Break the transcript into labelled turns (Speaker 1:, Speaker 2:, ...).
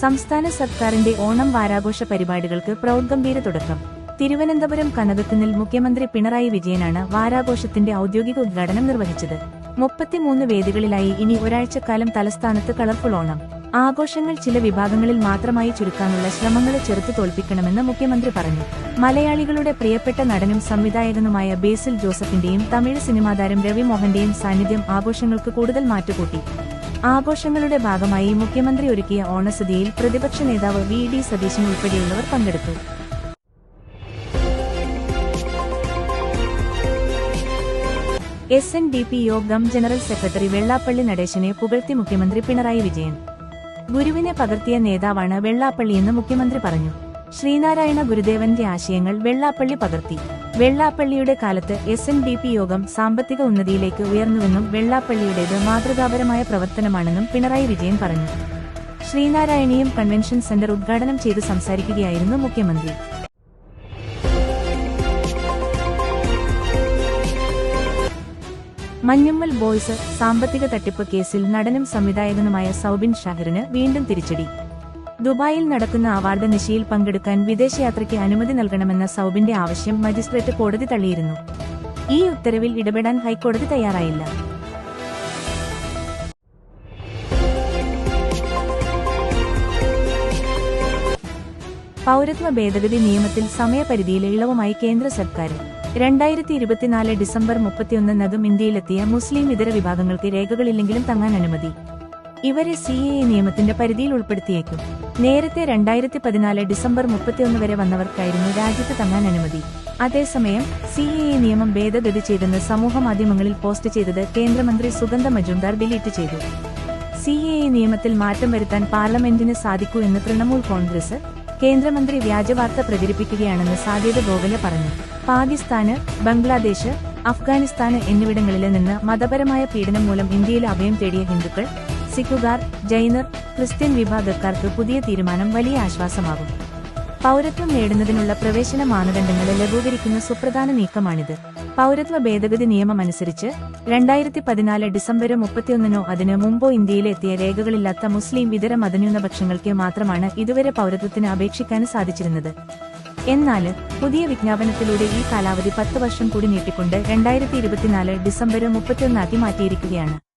Speaker 1: സംസ്ഥാന സർക്കാരിന്റെ ഓണം വാരാഘോഷ പരിപാടികൾക്ക് പ്രൗഢഗംഭീര തുടക്കം. തിരുവനന്തപുരം കനകക്കുന്നിൽ മുഖ്യമന്ത്രി പിണറായി വിജയനാണ് വാരാഘോഷത്തിന്റെ ഔദ്യോഗിക ഉദ്ഘാടനം നിർവഹിച്ചത്. മുപ്പത്തിമൂന്ന് വേദികളിലായി ഇനി ഒരാഴ്ചക്കാലം തലസ്ഥാനത്ത് കളർഫുൾ ഓണം. ആഘോഷങ്ങൾ ചില വിഭാഗങ്ങളിൽ മാത്രമായി ചുരുക്കാനുള്ള ശ്രമങ്ങളെ ചെറുത്തു തോൽപ്പിക്കണമെന്ന് മുഖ്യമന്ത്രി പറഞ്ഞു. മലയാളികളുടെ പ്രിയപ്പെട്ട നടനും സംവിധായകനുമായ ബേസിൽ ജോസഫിന്റെയും തമിഴ് സിനിമാതാരം രവിമോഹന്റെയും സാന്നിധ്യം ആഘോഷങ്ങൾക്ക് കൂടുതൽ മാറ്റുകൂട്ടി. ആഘോഷങ്ങളുടെ ഭാഗമായി മുഖ്യമന്ത്രി ഒരുക്കിയ ഓണസദ്യയിൽ പ്രതിപക്ഷ നേതാവ് വി ഡി സതീശൻ ഉൾപ്പെടെയുള്ളവർ പങ്കെടുത്തു. S N D P Yogam general secretary Vellappally നടേശനെ പുകഴ്ത്തി മുഖ്യമന്ത്രി പിണറായി വിജയൻ. ഗുരുവിനെ പകർത്തിയ നേതാവാണ് വെള്ളാപ്പള്ളിയെന്ന് മുഖ്യമന്ത്രി പറഞ്ഞു. ശ്രീനാരായണ ഗുരുദേവന്റെ ആശയങ്ങൾ വെള്ളാപ്പള്ളി പകർത്തി. വെള്ളാപ്പള്ളിയുടെ കാലത്ത് എസ് എൻ ഡി പി യോഗം സാമ്പത്തിക ഉന്നതിയിലേക്ക് ഉയർന്നുവെന്നും വെള്ളാപ്പള്ളിയുടേത് മാതൃകാപരമായ പ്രവർത്തനമാണെന്നും പിണറായി വിജയൻ പറഞ്ഞു. ശ്രീനാരായണീയം കൺവെൻഷൻ സെന്റർ ഉദ്ഘാടനം ചെയ്ത് സംസാരിക്കുകയായിരുന്നു മുഖ്യമന്ത്രി. മഞ്ഞുമ്മൽ ബോയ്സ് സാമ്പത്തിക തട്ടിപ്പ് കേസിൽ നടനും സംവിധായകനുമായ സൗബിൻ ഷാഹിറിന് വീണ്ടും തിരിച്ചടി. ദുബായിൽ നടക്കുന്ന അവാർഡ് നിശയിൽ പങ്കെടുക്കാൻ വിദേശയാത്രയ്ക്ക് അനുമതി നൽകണമെന്ന സൗബിന്റെ ആവശ്യം മജിസ്ട്രേറ്റ് കോടതി തള്ളിയിരുന്നു. ഈ ഉത്തരവിൽ ഇടപെടാൻ ഹൈക്കോടതി തയ്യാറായില്ല. പൗരത്വ ഭേദഗതി നിയമത്തിൽ സമയപരിധിയിൽ ഇളവുമായി കേന്ദ്ര സർക്കാർ. രണ്ടായിരത്തി ഇരുപത്തിനാല് ഡിസംബർ മുപ്പത്തിയൊന്നിനകം ഇന്ത്യയിലെത്തിയ മുസ്ലിം ഇതര വിഭാഗങ്ങൾക്ക് രേഖകളില്ലെങ്കിലും തങ്ങാൻ അനുമതി. ഇവരെ സി എ നിയമത്തിന്റെ പരിധിയിൽ ഉൾപ്പെടുത്തിയേക്കും. നേരത്തെ രണ്ടായിരത്തി പതിനാല് ഡിസംബർ മുപ്പത്തിയൊന്ന് വരെ വന്നവർക്കായിരുന്നു രാജ്യത്ത് തങ്ങാൻ അനുമതി. അതേസമയം സി എ എ നിയമം ഭേദഗതി ചെയ്തെന്ന് സമൂഹ മാധ്യമങ്ങളിൽ പോസ്റ്റ് ചെയ്തത് കേന്ദ്രമന്ത്രി സുഗന്ധ മജുംദാർ ഡിലീറ്റ് ചെയ്തു. സി എ എ നിയമത്തിൽ മാറ്റം വരുത്താൻ പാർലമെന്റിന് സാധിക്കൂ എന്ന് തൃണമൂൽ കോൺഗ്രസ് കേന്ദ്രമന്ത്രി വ്യാജവാർത്ത പ്രചരിപ്പിക്കുകയാണെന്ന് സാധ്യത ഗോഖലെ പറഞ്ഞു. പാകിസ്ഥാന് ബംഗ്ലാദേശ് അഫ്ഗാനിസ്ഥാന് എന്നിവിടങ്ങളിൽ നിന്ന് മതപരമായ പീഡനം മൂലം ഇന്ത്യയിൽ അഭയം തേടിയ ഹിന്ദുക്കൾ സിഖുകാർ ജൈനർ ക്രിസ്ത്യൻ വിഭാഗക്കാർക്ക് പുതിയ തീരുമാനം വലിയ ആശ്വാസമാകും. പൗരത്വം നേടുന്നതിനുള്ള പ്രവേശന മാനദണ്ഡങ്ങളെ ലഘൂകരിക്കുന്ന സുപ്രധാന നീക്കമാണിത്. പൗരത്വ ഭേദഗതി നിയമമനുസരിച്ച് രണ്ടായിരത്തി പതിനാല് ഡിസംബർ മുപ്പത്തിയൊന്നിനോ അതിന് മുമ്പോ ഇന്ത്യയിലെത്തിയ രേഖകളില്ലാത്ത മുസ്ലിം ഇതര മതന്യൂനപക്ഷങ്ങൾക്ക് മാത്രമാണ് ഇതുവരെ പൗരത്വത്തിന് അപേക്ഷിക്കാൻ സാധിച്ചിരുന്നത്. എന്നാൽ പുതിയ വിജ്ഞാപനത്തിലൂടെ ഈ കാലാവധി പത്ത് വർഷം കൂടി നീട്ടിക്കൊണ്ട് രണ്ടായിരത്തി ഇരുപത്തിനാല് ഡിസംബർ മുപ്പത്തിയൊന്നാക്കി മാറ്റിയിരിക്കുകയാണ്.